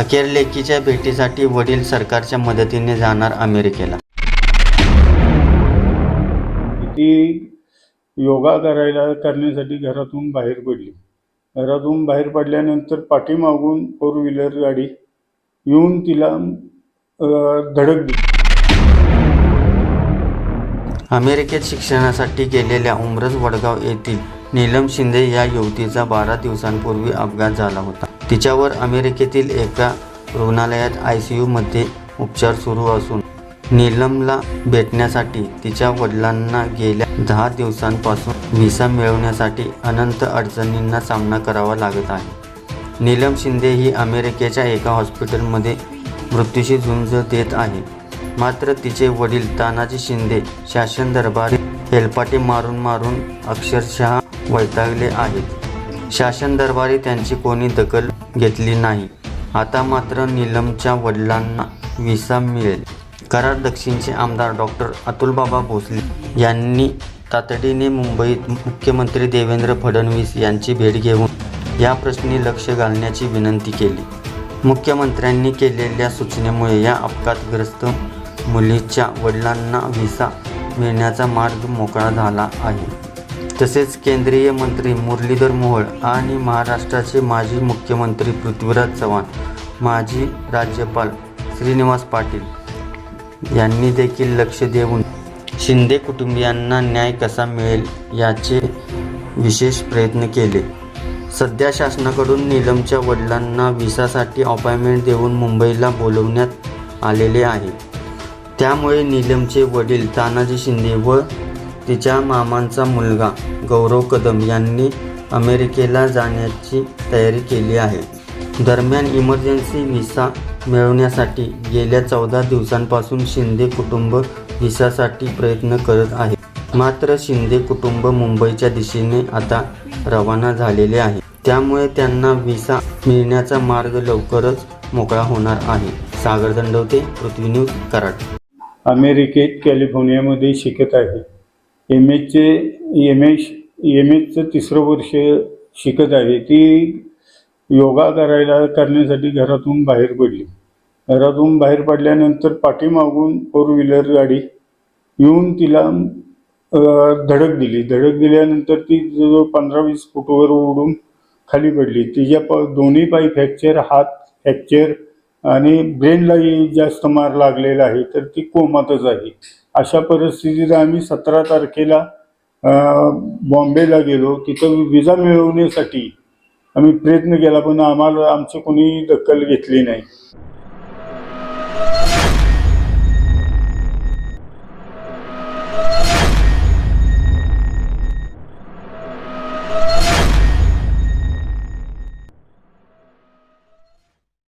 अखेर लेकीच्या भेटीसाठी वडील सरकारच्या मदतीने जाणार अमेरिकेला. ती योगा करायला करण्यासाठी घरातून बाहेर पडली. घरातून बाहेर पडल्यानंतर पाठीमागून फोर व्हीलर गाडी येऊन तिला धडक दिली अमेरिकेत शिक्षणासाठी गेलेल्या उमरज वडगाव येथील नीलम शिंदे या युवतीचा बारा दिवसांपूर्वी अपघात झाला होता. तिच्यावर अमेरिकेतील एका रुग्णालयात आय सी यूमध्ये उपचार सुरू असून नीलमला भेटण्यासाठी तिच्या वडिलांना गेल्या दहा दिवसांपासून व्हिसा मिळवण्यासाठी अनंत अडचणींना सामना करावा लागत आहे. नीलम शिंदे ही अमेरिकेच्या एका हॉस्पिटलमध्ये मृत्यूशी झुंज देत आहे. मात्र तिचे वडील तानाजी शिंदे शासन दरबारी हेलपाटे मारून मारून अक्षरशः वैतागले आहेत. शासन दरबारी त्यांची कोणी दखल घेतली नाही. आता मात्र नीलमच्या वडिलांना व्हिसा मिळेल. कराड दक्षिणचे आमदार डॉक्टर अतुलबाबा भोसले यांनी तातडीने मुंबईत मुख्यमंत्री देवेंद्र फडणवीस यांची भेट घेऊन या प्रश्नी लक्ष घालण्याची विनंती केली. मुख्यमंत्र्यांनी केलेल्या सूचनेमुळे या अपघातग्रस्त मुलीच्या वडिलांना व्हिसा मिळण्याचा मार्ग मोकळा झाला आहे. तसेच केंद्रीय मंत्री मुरलीधर मोहोळ आणि महाराष्ट्राचे माजी मुख्यमंत्री पृथ्वीराज चव्हाण माजी राज्यपाल श्रीनिवास पाटील यांनी देखील लक्ष देऊन शिंदे कुटुंबियांना न्याय कसा मिळेल याचे विशेष प्रयत्न केले. सध्या शासनाकडून नीलमच्या वडिलांना विसासाठी अपॉइंटमेंट देऊन मुंबईला बोलवण्यात आलेले आहे. त्यामुळे नीलमचे वडील तानाजी शिंदे व तिच्या मामांचा मुलगा गौरव कदम यांनी अमेरिकेला जाण्याची तयारी केली आहे. दरम्यान इमर्जन्सी व्हिसा मिळवण्यासाठी गेल्या चौदा दिवसांपासून शिंदे कुटुंब व्हिसासाठी प्रयत्न करत आहे. मात्र शिंदे कुटुंब मुंबईच्या दिशेने आता रवाना झालेले आहे. त्यामुळे त्यांना व्हिसा मिळण्याचा मार्ग लवकरच मोकळा होणार आहे. सागर दंडवते पृथ्वी न्यूज कराड. अमेरिकेत कॅलिफोर्नियामध्ये शिकत आहे. एम एचचे एम एच एम एचचं तिसरं वर्ष शिकत आहे. ती योगा करायला करण्यासाठी घरातून बाहेर पडली. घरातून बाहेर पडल्यानंतर पाठीमागून फोर व्हीलर गाडी येऊन तिला धडक दिली. धडक दिल्यानंतर ती जवळ पंधरा वीस फुटवर उडून खाली पडली. तिच्या प दोन्ही पाय फ्रॅक्चर हात फ्रॅक्चर आणि ब्रेनलाही जास्त मार लागलेला आहे तर ती कोमातच आहे. अशा परिस्थितीत आम्ही सतरा तारखेला बॉम्बेला गेलो. तिथं विजा मिळवण्यासाठी आम्ही प्रयत्न केला पण आम्हाला आमचं कोणी दखल घेतली नाही.